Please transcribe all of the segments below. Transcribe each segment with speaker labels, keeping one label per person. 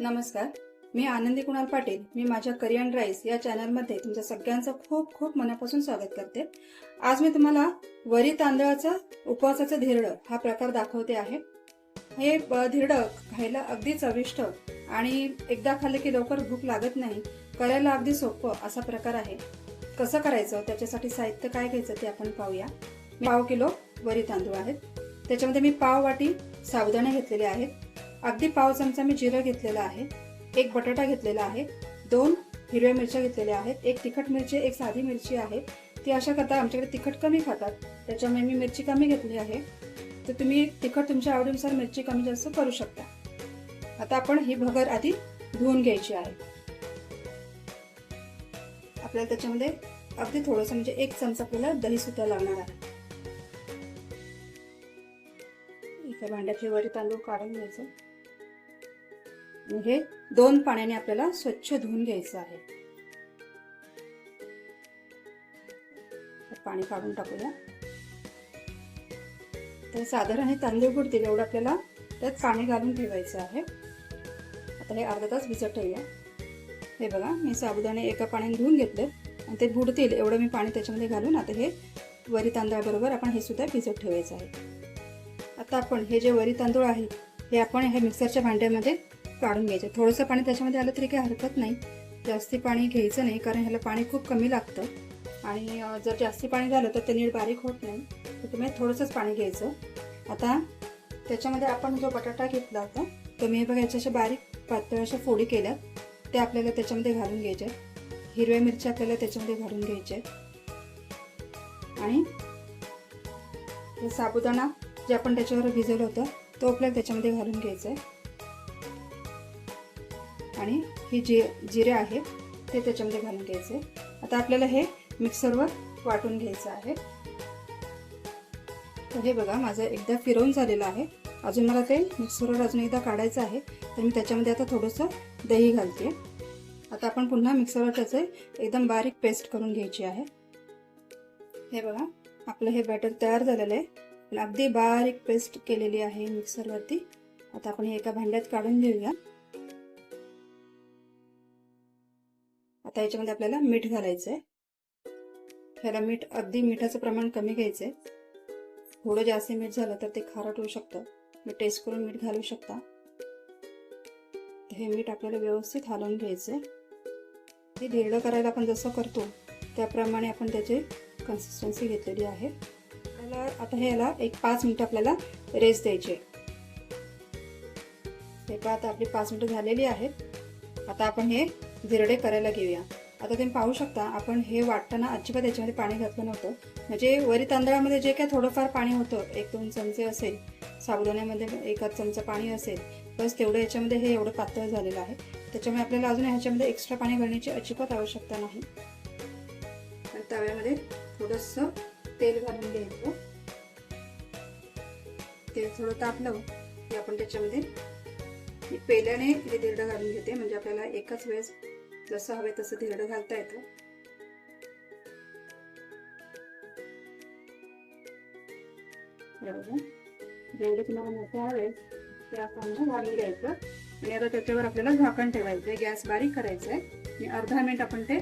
Speaker 1: नमस्कार. मी आनंदी कुणाल पाटील. मी माझ्या करियन राईस या चॅनलमध्ये तुमच्या सगळ्यांचं खूप खूप मनापासून स्वागत करते. आज मी तुम्हाला वरी तांदळाचं उपवासाचं धिरड हा प्रकार दाखवते आहे. हे ब- खायला अगदी चविष्ट आणि एकदा खाल्लं की लवकर भूक लागत नाही करायला अगदी सोपं असा प्रकार आहे. कसं करायचं? त्याच्यासाठी साहित्य काय घ्यायचं ते आपण पाहूया. पाव किलो वरी तांदूळ आहेत. त्याच्यामध्ये मी पाव वाटी साबुदाणे घेतलेले आहेत. अगदी पाव चमचा मी जिरं घेतलेलं आहे एक बटाटा घेतलेला आहे दोन हिरव्या मिरच्या घेतलेल्या आहेत एक तिखट मिरची एक साधी मिरची आहे. ती अशा करता आमच्याकडे तिखट कमी खातात त्याच्यामुळे मी मिरची कमी घेतली आहे. तर तुम्ही तिखट तुमच्या आवडीनुसार मिरची कमी जास्त करू शकता. आता आपण ही भगर आधी धुवून घ्यायची आहे. आपल्याला त्याच्यामध्ये अगदी थोडंसं म्हणजे एक चमचा आपल्याला दही सुद्धा लागणार आहे. एका भांड्यात हे वरी तांदूळ काढून घ्यायचं. हे दोन पाण्याने आपल्याला स्वच्छ धुवून घ्यायचं आहे. पाणी काढून टाकूया. तर साधारण हे तांदूळ बुडतील एवढं आपल्याला त्यात पाणी घालून ठेवायचं आहे. आता हे अर्धा तास भिजत ठेवूया. हे बघा मी साबुदाणे एका पाण्याने धुवून घेतले आणि ते बुडतील एवढं मी पाणी त्याच्यामध्ये घालून आता हे वरी तांदळाबरोबर आपण हे सुद्धा भिजत ठेवायचं आहे. आता आपण हे जे वरी तांदूळ आहे हे आपण ह्या मिक्सरच्या भांड्यामध्ये काढून घ्यायचे. थोडंसं पाणी त्याच्यामध्ये आलं तरी काही हरकत नाही. जास्ती पाणी घ्यायचं नाही कारण ह्याला पाणी खूप कमी लागतं. आणि जर जास्ती पाणी झालं तर ते नीट बारीक होत नाही. तर तुम्ही थोडंसंच पाणी घ्यायचं. आता त्याच्यामध्ये आपण जो बटाटा घेतला होता तो मी बघा याच्या अशा बारीक पातळ अशा फोडी केल्या. ते आपल्याला त्याच्यामध्ये घालून घ्यायचे. हिरव्या मिरच्या आपल्याला त्याच्यामध्ये घालून घ्यायच्या आणि साबुदाणा जे आपण त्याच्यावर भिजवलं होतं तो आपल्याला त्याच्यामध्ये घालून घ्यायचा आहे आणि ही जे जिरे आहे ते त्याच्यामध्ये घालून घ्यायचे. आता आपल्याला हे मिक्सरवर वाटून घ्यायचं आहे. तर हे बघा माझं एकदा फिरवून झालेलं आहे. अजून मला ते मिक्सरवर अजून एकदा काढायचं आहे. तर मी त्याच्यामध्ये आता थोडंसं दही घालते. आता आपण पुन्हा मिक्सरवर त्याचे एकदम बारीक पेस्ट करून घ्यायची आहे. हे बघा आपलं हे बॅटर तयार झालेलं आहे. अगदी बारीक पेस्ट केलेली आहे मिक्सरवरती. आता आपण हे एका भांड्यात काढून घेऊया. आता याच्यामध्ये आपल्याला मीठ घालायचं आहे ह्याला मीठ अगदी मिठाचं प्रमाण कमी घ्यायचं आहे थोडं जास्त मीठ झालं तर ते खारट होऊ शकतं. मी टेस्ट करून मीठ घालू शकता. हे मीठ आपल्याला व्यवस्थित हलवून घ्यायचं आहे ते धिरडं करायला आपण जसं करतो त्याप्रमाणे आपण त्याची कन्सिस्टन्सी घेतलेली आहे. त्याला आता हे याला एक पाच मिनटं आपल्याला रेस्ट द्यायचे हे पहा आता आपली पाच मिनिटं झालेली आहेत. आता आपण हे धिरडे करायला घेऊया आता तुम्ही पाहू शकता आपण हे वाटताना अजिबात याच्यामध्ये पाणी घातलं नव्हतं. म्हणजे वरी तांदळामध्ये जे काय थोडंफार पाणी होतं एक दोन चमचे असेल साबुदाण्यामध्ये एकाच चमचा पाणी असेल बस तेवढं याच्यामध्ये हे एवढं पातळ झालेलं आहे. त्याच्यामुळे आपल्याला अजून ह्याच्यामध्ये एक्स्ट्रा पाणी घालण्याची अजिबात आवश्यकता नाही. तव्यामध्ये थोडंसं तेल घालून घ्यायचं. तेल थोडं तापलं की आपण त्याच्यामध्ये पेल्याने हे दिरडं घालून घेते. म्हणजे आपल्याला एकाच वेळेस जसं हवे तसं धिरडं घालता येतं. बरोबर. जेवढे तुम्हाला मोठे हवे ते आपण घालून घ्यायचं. आणि आता त्याच्यावर आपल्याला झाकण ठेवायचं आहे. गॅस बारीक करायचं आहे. आणि अर्धा मिनिट आपण ते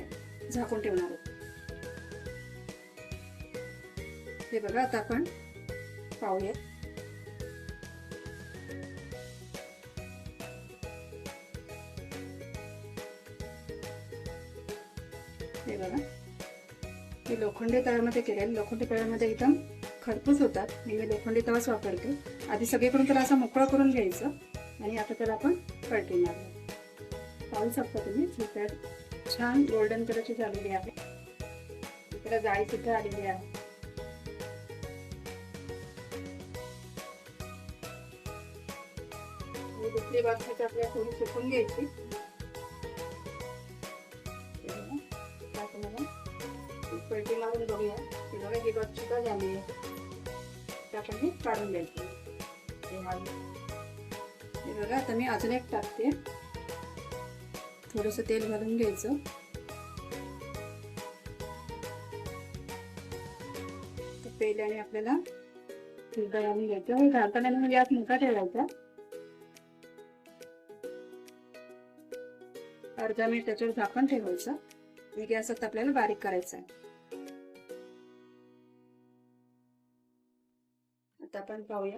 Speaker 1: झाकून ठेवणार आहोत. हे बघा आता आपण पाहूयात. हे बघा. हे लोखंडी तव्यामध्ये केलेलं लोखंडी तव्यामध्ये एकदम खरपूस होतात. मी मी लोखंडी तवाच वापरते. आधी सगळीकडून त्याला असं मोकळं करून घ्यायचं आणि आता त्याला आपण पलटवणार पाहू शकता तुम्ही सुद्धा छान गोल्डन कलरची झालेली आहे. त्याला जाळी सुद्धा आलेली आहे. दुसरी बाजू आपल्याला थोडी सुकून घ्यायची. की सुद्धा ते आपण हे काढून घ्यायचे हे बघा आता मी अजून एक टाकते. थोडंसं तेल घालून घ्यायचं. पेल्याने आपल्याला घालून घ्यायचं. हे घालताना म्हणजे गॅस मोठा ठेवायचा. अर्धा मिनिट त्याच्यावर झाकण ठेवायचं. आणि गॅस आता आपल्याला बारीक करायचा आहे. आता आपण पाहूया.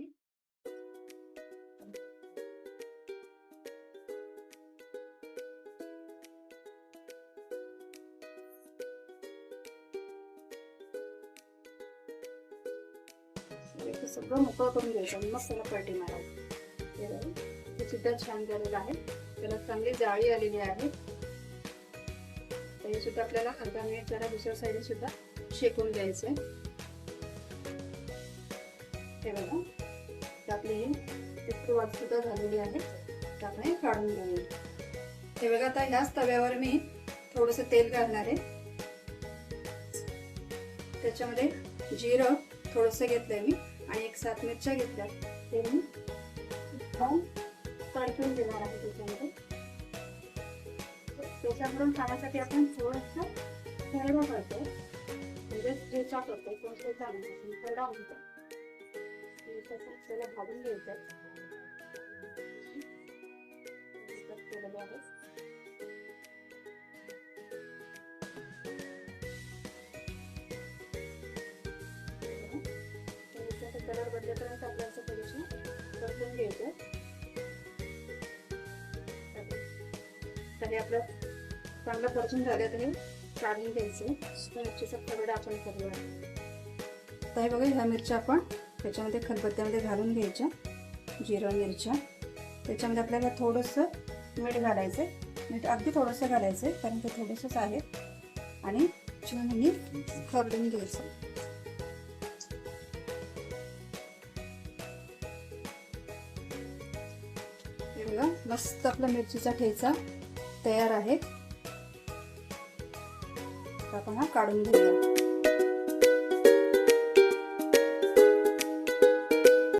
Speaker 1: सगळं मोकळं करून घ्यायचं. आणि मग त्याला पलटी मारायचं. हे ते सुद्धा छान झालेलं आहे. त्याला चांगली जाळी आलेली आहे. हे सुद्धा आपल्याला अर्धा मिनिट जरा दुसऱ्या साईडने सुद्धा शेकून घ्यायचं आहे हे बघा. तर आपली ही वाट सुद्धा झालेली आहे. त्यामुळे हे काढून घेऊया. हे बघा आता ह्याच तव्यावर मी थोडंसं तेल घालणार आहे. त्याच्यामध्ये जिरं थोडंसं घेतलंय मी आणि एक सात मिरच्या घेतल्या ते मी लावून देणार आहे त्याच्यामध्ये. त्याच्याकडून खाण्यासाठी आपण थोडंसं थंड करतो म्हणजे जे करतो होतो ठेचा चालू थंड म्हणतो ते तसं त्याला भाजून घ्यायचं केलेले आहे. कलर बदलेपर्यंत आपल्याला असं थोडीशी परतून घ्यायचं तर हे आपलं चांगलं परतून झालं तर हे काढून घ्यायचं मिरचीचा खरडा आपण करूया. तर हे बघा ह्या मिरच्या आपण त्याच्यामध्ये खलबत्त्यामध्ये घालून घ्यायच्या जिरं मिरच्या. त्याच्यामध्ये आपल्याला थोडंसं मीठ घालायचं आहे. मीठ अगदी थोडंसं घालायचं आहे कारण ते थोडंसंच आहे आणि छान आणि खरडून घ्यायचं. मस्त आपला मिरचीचा ठेचा तयार आहे. आपण हा काढून घेऊया.